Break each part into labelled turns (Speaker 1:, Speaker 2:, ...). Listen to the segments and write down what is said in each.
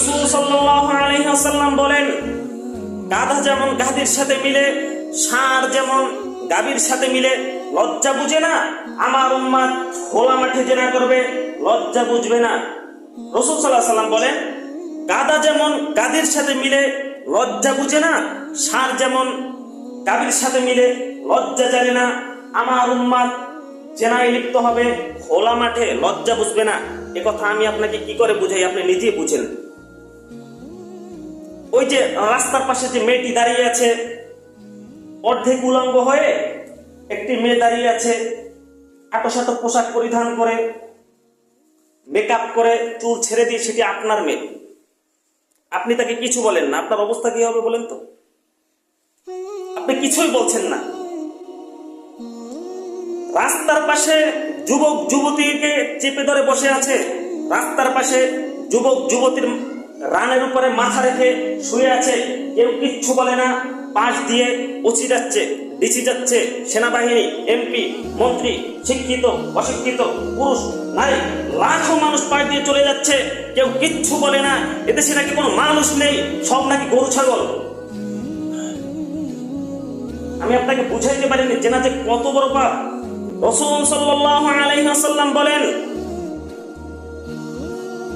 Speaker 1: রসুল ওয়াসাল্লাম বলেন, গাধা যেমন গাধির সাথে মিলে, ষাঁড় যেমন গাভীর সাথে মিলে, লজ্জা বুঝে না, আমার উম্মাদ খোলা মাঠে জেনা করবে, লজ্জা বুঝবে না। রসুল সাল্লাহ সাল্লাম বলেন, গাধা যেমন গাদির সাথে মিলে, লজ্জা বুঝে না, ষাঁড় যেমন গাভীর সাথে মিলে, লজ্জা জানে না, আমার উম্মাদ জেনায় লিপ্ত হবে, খোলা মাঠে লজ্জা বুঝবে না। এ কথা আমি আপনাকে কি করে বুঝাই? আপনি নিজেই বুঝেন। ওই যে রাস্তার পাশে যে মেয়েটি দাঁড়িয়ে আছে, অর্ধেক উলঙ্গ হয়ে একটি মেয়ে দাঁড়িয়ে আছে আটোসাটো পোশাক পরিধান করে মেকআপ করে, চুল ছেড়ে দিয়ে সেটি আপনার মেয়ে। আপনি তাকে কিছু বলেন না। আপনার অবস্থা কি হবে বলেন তো? আপনি কিছুই বলছেন না। রাস্তার পাশে যুবক যুবতীকে চেপে ধরে বসে আছে। রাস্তার পাশে যুবক যুবতীর রানের উপরে মাথা রেখে শুয়ে আছে, কেউ কিচ্ছু বলে না, পাশ দিয়ে পচি যাচ্ছে, ডিসি যাচ্ছে, সেনাবাহিনী, এমপি, মন্ত্রী, শিক্ষিত, অশিক্ষিত, পুরুষ, নারী, লাখো মানুষ পাশ দিয়ে চলে যাচ্ছে, কেউ কিচ্ছু বলে না, এদেশে নাকি কোনো মানুষ নেই, সব নাকি গরু, ছাগল। আমি আপনাকে বুঝাইতে পারিনি যে না যে কত বড় পাপ। রসুল সাল্লাল্লাহু আলাইহি ওয়াসাল্লাম বলেন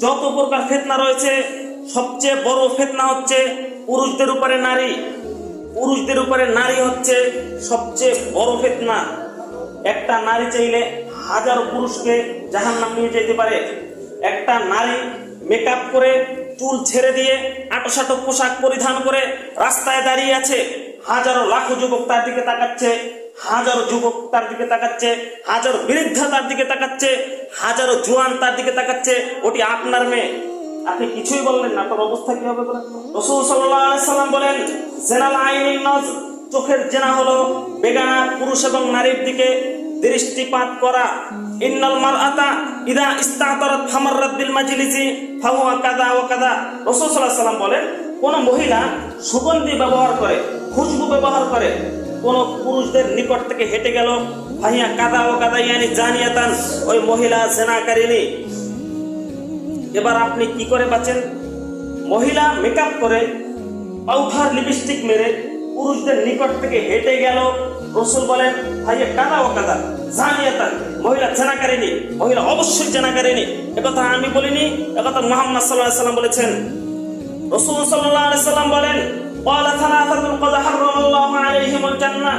Speaker 1: যত প্রকার ফেতনা রয়েছে, সবচেয়ে বড় ফেতনা হচ্ছে পুরুষদের উপরে নারী। পুরুষদের উপরে নারী হচ্ছে সবচেয়ে বড় ফেতনা। একটা নারী চাইলে হাজার পুরুষকে জাহান্নাম নিয়ে যেতে পারে। একটা নারী মেকআপ করে চুল ছেড়ে দিয়ে আটোসাটো পোশাক পরিধান করে রাস্তায় দাঁড়িয়ে আছে। হাজারো লাখো যুবক তার দিকে তাকাচ্ছে। হাজারো যুবক তার দিকে তাকাচ্ছে, হাজারো বৃদ্ধা তার দিকে তাকাচ্ছে, হাজারো জোয়ান তার দিকে তাকাচ্ছে। ওটি আপনার মেয়ে। আপনি কিছুই বললেন না, আপনার অবস্থা কি হবে? রসুল সাল্লাম বলেন, জেনাল আইনিন নজ চোখের জেনা হলো বেগানা পুরুষ এবং নারীর দিকে দৃষ্টিপাত করা। ইন্নাল মারআতা ইদা ইস্তাতারাত ফামাররাত বিল মাজলিসি, ফাহুয়া কাদা ওয়া কাদা রাসূল সাল্লাল্লাহু সাল্লাম বলেন, কোন মহিলা সুগন্ধি ব্যবহার করে, খুশবু ব্যবহার করে কোন পুরুষদের নিকট থেকে হেঁটে গেল। ভাইয়া কাদা ও কাদা, ইয়ানি জানিয়াতান ওই মহিলা জেনাকারিনী এবার আপনি কি করে বাঁচেন? মহিলা মেকআপ করে, পাউডার লিপস্টিক মেরে পুরুষদের নিকট থেকে হেঁটে গেল। রসুল বলেন, ভাইয়া কাদা ও কাদা জানিয়াতান মহিলা জেনাকারিনী মহিলা অবশ্যই জেনাকারিনী একথা আমি বলিনি, একথা মোহাম্মদ সাল্লাহ সাল্লাম বলেছেন। রসুল সাল্লাহ সাল্লাম বলেন ওয়ালা সালাতাতুন কদ হারামাল্লাহু আলাইহিমুল জান্নাহ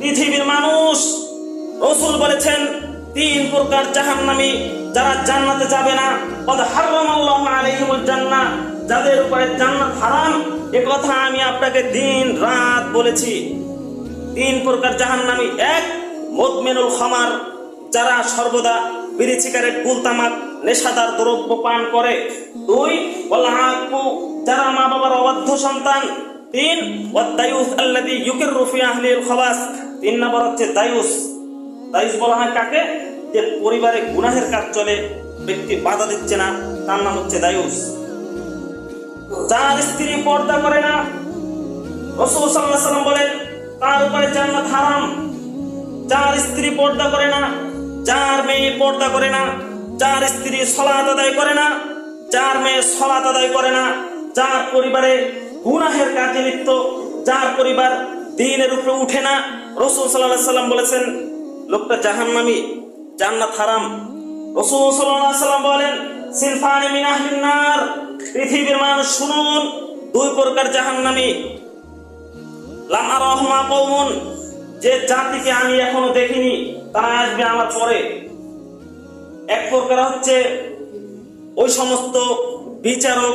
Speaker 1: পৃথিবীর মানুষ রসুল বলেছেন, তিন প্রকার জাহান্নামী যারা জান্নাতে যাবে না, কদ হারামাল্লাহু আলাইহিমুল জান্না যাদের উপরে জান্নাত হারাম, এ কথা আমি আপনাকে দিন রাত বলেছি। তিন প্রকার জাহান্নামি। এক, মদমেনুল খামার। যারা সর্বদা বিড়ি সিগারেট গুলতামাক, নেশাদার দ্রব্য পান করে। দুই ওলাহাকু যারা মা বাবার অবাধ্য সন্তান তিন ওয়াদায়ুস আল্লাযী ইউকিররু ফি আহলিল খাবাস। তিন নম্বর হচ্ছে দায়ুস দায়ুস বলা হয় কাকে? যে পরিবারে গুনাহের কাজ চলে, ব্যক্তি বাধা দিচ্ছে না, তার নাম হচ্ছে দায়ুস যার স্ত্রী পর্দা করে না, রসুল আলাইহি সাল্লাম বলেন, তার উপরে জান্নাত হারাম। যার স্ত্রী পর্দা করে না, যার মেয়ে পর্দা করে না, যার স্ত্রী সলাত আদায় করে না, যার মেয়ে সলাত আদায় করে না, যার পরিবারে গুনাহের কাজে লিপ্ত, যার পরিবার দিনের উপরে উঠে না। রসুল সাল্লাহ সাল্লাম বলেছেন, লোকটা জাহান্নামী, জান্নাত হারাম। রসুল সাল্লাহ সাল্লাম বলেন সিনফানি মিন আহলিন নার, পৃথিবীর মানুষ শুনুন, দুই প্রকার জাহান্নামী। লামা রহমা কৌমন যে জাতিকে আমি এখনও দেখিনি, তারা আসবে আমার পরে। এক প্রকার হচ্ছে, ওই সমস্ত বিচারক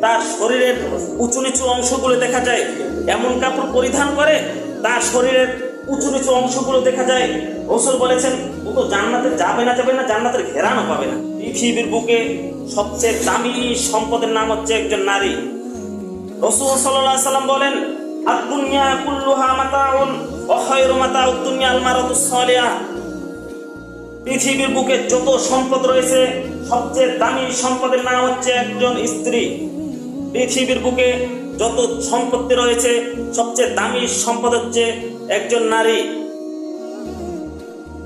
Speaker 1: তার শরীরের উঁচু নিচু অংশগুলো দেখা যায়। এমন কাপড় পরিধান করে, তার শরীরের উঁচু নিচু অংশগুলো দেখা যায়। রসুল বলেছেন, ও তো জান্নাতে যাবে না যাবে না, জান্নাতের ঘেরানো পাবে না। পৃথিবীর বুকে সবচেয়ে দামি সম্পদের নাম হচ্ছে একজন নারী। রসুল সাল্লাল্লাহু সাল্লাম বলেন, আদ-দুনিয়া কুল্লুহা মাতাউন ওয়া খায়রু মাতাউদ দুনিয়া আল মারাতুস পৃথিবীর বুকে যত সম্পদ রয়েছে, সবচেয়ে দামি সম্পদের নাম হচ্ছে একজন স্ত্রী। পৃথিবীর বুকে যত সম্পত্তি রয়েছে, সবচেয়ে দামি সম্পদ হচ্ছে একজন নারী।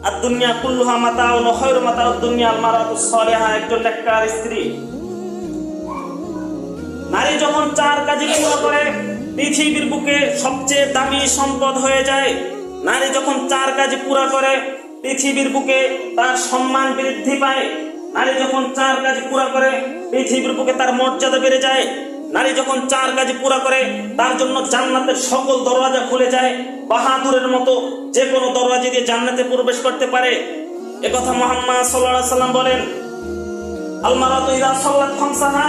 Speaker 1: আর দুনিয়া কুল্লুহা মাতাউন ওয়া খায়রু মাতাউদ দুনিয়া আল মারাতুস সালিহা, একজন নেককার স্ত্রী। নারী যখন চার কাজে পুরো করে, পৃথিবীর বুকে সবচেয়ে দামি সম্পদ হয়ে যায়। নারী যখন চার কাজে পুরা করে, পৃথিবীর বুকে তার সম্মান বৃদ্ধি পায়। নারী যখন চার কাজ পুরা করে, পৃথিবীর বুকে তার মর্যাদা বেড়ে যায়। নারী যখন চার কাজ পুরা করে, তার জন্য জান্নাতের সকল দরওয়াজা খুলে যায়। বাহাদুরের মতো যে কোনো দরওয়াজা দিয়ে জান্নাতে প্রবেশ করতে পারে। একথা মোহাম্মদ সাল্লাল্লাহু সাল্লাম বলেন, আলমারাতু ইদা সাল্লাত খামসাহা।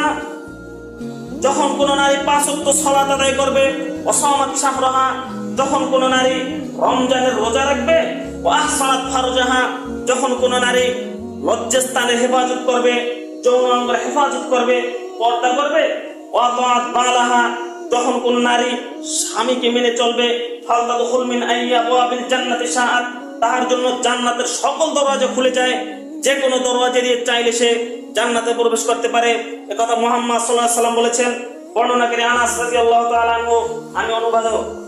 Speaker 1: যখন কোন নারী পাঁচ ওয়াক্ত সালাত আদায় করবে অসমাত শাহরাহা। যখন কোন নারী রমজানের রোজা রাখবে, ও আহসানাত ফারজাহা। যখন কোন নারী লজ্জাস্থানের হেফাজত করবে, যৌন অঙ্গের হেফাজত করবে, পর্দা করবে বালাহা যখন কোন নারী স্বামীকে মেনে চলবে? তাহার জন্য জান্নাতের সকল দরওয়াজা খুলে যায়। যে কোনো দরওয়াজা দিয়ে চাইলে সে জান্নাতে প্রবেশ করতে পারে। একথা মোহাম্মদ সাল্লাহ সাল্লাম বলেছেন, বর্ণনা করে আনাস আমি অনুবাদক